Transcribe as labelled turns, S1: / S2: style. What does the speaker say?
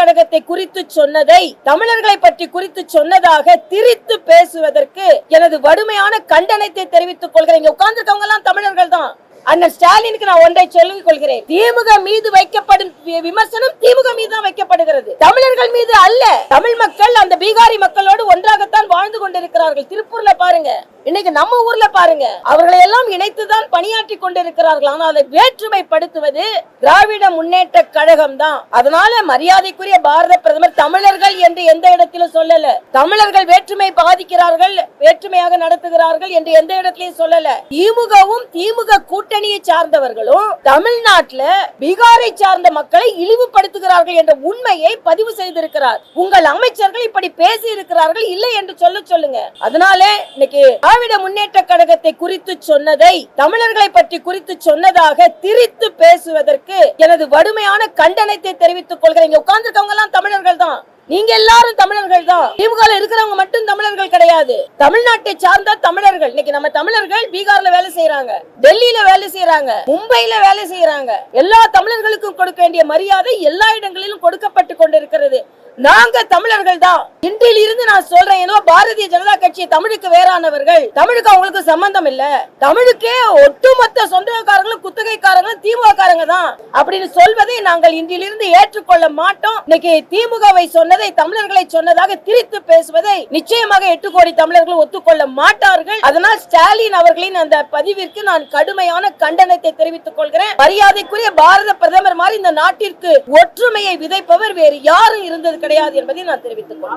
S1: கழகத்தை குறித்து சொன்னதை தமிழர்களை பற்றி குறித்து சொன்னதாக திரித்து பேசுவதற்கு எனது வடுமையான கண்டனத்தை தெரிவித்துக் கொள்கிறேன். இங்க உட்கார்ந்துருக்கவங்க எல்லாம் தமிழர்கள் தான். அண்ணன் ஸ்டாலினுக்கு நான் ஒன்றை சொல்லிக் கொள்கிறேன். திமுக மீது வைக்கப்படும் விமர்சனம் திமுக மீது தான் வைக்கப்படுகிறது. தமிழர்கள் மீது அல்ல. தமிழ் மக்கள் அந்த பீகாரி மக்களோடு ஒன்றாக வாழ்ந்து கொண்டிருக்கிறார்கள். திருப்பூர்ல பாருங்க. இன்னைக்கு நம்ம ஊர்ல பாருங்க. அவர்களை எல்லாம் இணைத்துதான் பணியாற்றி கொண்டிருக்கிறார்கள். ஆனால் அதை வேற்றுமைப்படுத்துவது திராவிட முன்னேற்ற கழகம் தான். அதனால மரியாதைக்குரிய பாரத பிரதமர் தமிழர்கள் என்று எந்த இடத்திலும் சொல்லல. தமிழர்கள் வேற்றுமை பாதிக்கிறார்கள் வேற்றுமையாக நடத்துகிறார்கள் என்று எந்த இடத்திலையும் சொல்லல. திமுகவும் திமுக கூட்டணியை சார்ந்தவர்களும் தமிழ்நாட்டுல பீகாரை சார்ந்த மக்களை இழிவுபடுத்துகிறார்கள் என்ற உண்மையை பதிவு செய்திருக்கிறார். உங்கள் அமைச்சர்கள் இப்படி பேசி இருக்கிறார்கள் இல்லை என்று சொல்ல சொல்ல சொல்லுங்க. அதனாலே இன்னைக்கு திராவிட முன்னேற்ற கழகத்தை குறித்து சொன்னதை தமிழர்களை பற்றி குறித்து சொன்னதாக திரித்து பேசுவதற்கு எனது வடுமையான கண்டனத்தை தெரிவித்துக் கொள்கிறேன். இங்க உட்கார்ந்துருக்கவங்க எல்லாம் தமிழர்கள் தான். நீங்க எல்லாரும் தமிழர்கள் தான். திமுக இருக்கிறவங்க மட்டும் தமிழர்கள் கிடையாது. தமிழ்நாட்டை சார்ந்த தமிழர்கள். இன்னைக்கு நம்ம தமிழர்கள் பீகார்ல வேலை செய்யறாங்க டெல்லியில வேலை செய்யறாங்க மும்பையில வேலை செய்யறாங்க எல்லா தமிழர்களுக்கும் கொடுக்க வேண்டிய மரியாதை எல்லா இடங்களிலும் கொடுக்கப்பட்டு கொண்டிருக்கிறது. நாங்க தமிழர்கள் தான். இன்றில் இருந்து நான் சொல்றேன் ஏதோ பாரதிய ஜனதா கட்சி தமிழுக்கு வேறானவர்கள். தமிழுக்கு அவங்களுக்கு சம்பந்தம் இல்ல. தமிழுக்கே ஒட்டுமொத்த சொந்தக்காரங்களும் குத்தகைக்காரங்களும் திமுககாரங்க தான். அப்படின்னு சொல்வதை நாங்கள் இன்றிலிருந்து ஏற்றுக்கொள்ள மாட்டோம். இன்னைக்கு திமுகவை சொன்னதை தமிழர்களை சொன்னதாக திரித்து பேசுவதை நிச்சயமாக எட்டு கோடி தமிழர்கள் ஒத்துக்கொள்ள மாட்டார்கள். அதனால் ஸ்டாலின் அவர்களின் அந்த பதிவிற்கு நான் கடுமையான கண்டனத்தை தெரிவித்துக் கொள்கிறேன். மரியாதைக்குரிய பாரத பிரதமர் மாதிரி இந்த நாட்டிற்கு ஒற்றுமையை விதைப்பவர் வேறு யாரும் இருந்தது கிடையாது என்பதை நான் தெரிவித்துக் கொள்கிறேன்.